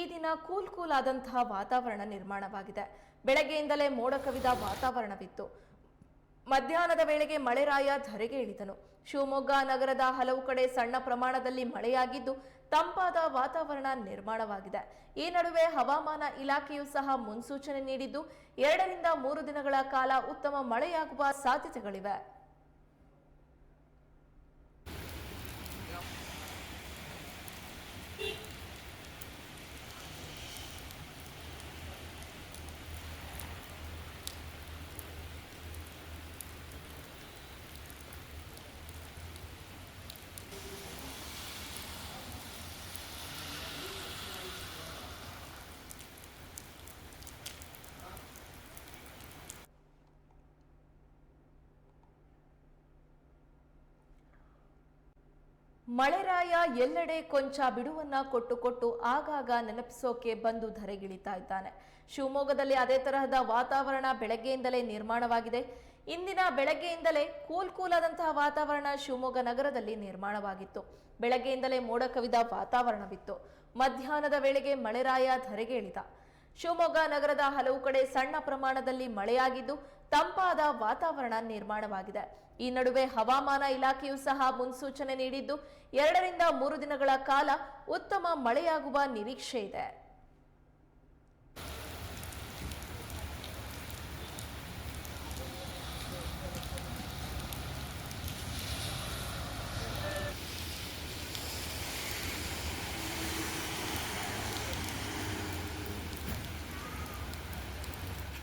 ಈ ದಿನ cool cool ಆದಂತಹ ವಾತಾವರಣ ನಿರ್ಮಾಣವಾಗಿದೆ. ಬೆಳಗ್ಗೆಯಿಂದಲೇ ಮೋಡ ಕವಿದ ವಾತಾವರಣವಿತ್ತು. ಮಧ್ಯಾಹ್ನದ ವೇಳೆಗೆ ಮಳೆರಾಯ ಧರೆಗೆ ಇಳಿದನು. ಶಿವಮೊಗ್ಗ ನಗರದ ಹಲವು ಕಡೆ ಸಣ್ಣ ಪ್ರಮಾಣದಲ್ಲಿ ಮಳೆಯಾಗಿದ್ದು, ತಂಪಾದ ವಾತಾವರಣ ನಿರ್ಮಾಣವಾಗಿದೆ. ಈ ನಡುವೆ ಹವಾಮಾನ ಇಲಾಖೆಯು ಸಹ ಮುನ್ಸೂಚನೆ ನೀಡಿದ್ದು, ಎರಡರಿಂದ ಮೂರು ದಿನಗಳ ಕಾಲ ಉತ್ತಮ ಮಳೆಯಾಗುವ ಸಾಧ್ಯತೆಗಳಿವೆ. ಮಳೆರಾಯ ಎಲ್ಲೆಡೆ ಕೊಂಚ ಬಿಡುವನ್ನ ಕೊಟ್ಟು ಕೊಟ್ಟು ಆಗಾಗ ನೆನಪಿಸೋಕೆ ಬಂದು ಧರೆಗಿಳಿತಾ ಇದ್ದಾನೆ. ಶಿವಮೊಗ್ಗದಲ್ಲಿ ಅದೇ ತರಹದ ವಾತಾವರಣ ಬೆಳಗ್ಗೆಯಿಂದಲೇ ನಿರ್ಮಾಣವಾಗಿದೆ. ಇಂದಿನ ಬೆಳಗ್ಗೆಯಿಂದಲೇ ಕೂಲ್ ಕೂಲಾದಂತಹ ವಾತಾವರಣ ಶಿವಮೊಗ್ಗ ನಗರದಲ್ಲಿ ನಿರ್ಮಾಣವಾಗಿತ್ತು. ಬೆಳಗ್ಗೆಯಿಂದಲೇ ಮೋಡ ಕವಿದ ವಾತಾವರಣವಿತ್ತು. ಮಧ್ಯಾಹ್ನದ ವೇಳೆಗೆ ಮಳೆರಾಯ ಧರೆಗೆ ಇಳಿದ. ಶಿವಮೊಗ್ಗ ನಗರದ ಹಲವು ಕಡೆ ಸಣ್ಣ ಪ್ರಮಾಣದಲ್ಲಿ ಮಳೆಯಾಗಿದ್ದು, ತಂಪಾದ ವಾತಾವರಣ ನಿರ್ಮಾಣವಾಗಿದೆ. ಈ ನಡುವೆ ಹವಾಮಾನ ಇಲಾಖೆಯು ಸಹ ಮುನ್ಸೂಚನೆ ನೀಡಿದ್ದು, ಎರಡರಿಂದ ಮೂರು ದಿನಗಳ ಕಾಲ ಉತ್ತಮ ಮಳೆಯಾಗುವ ನಿರೀಕ್ಷೆ ಇದೆ.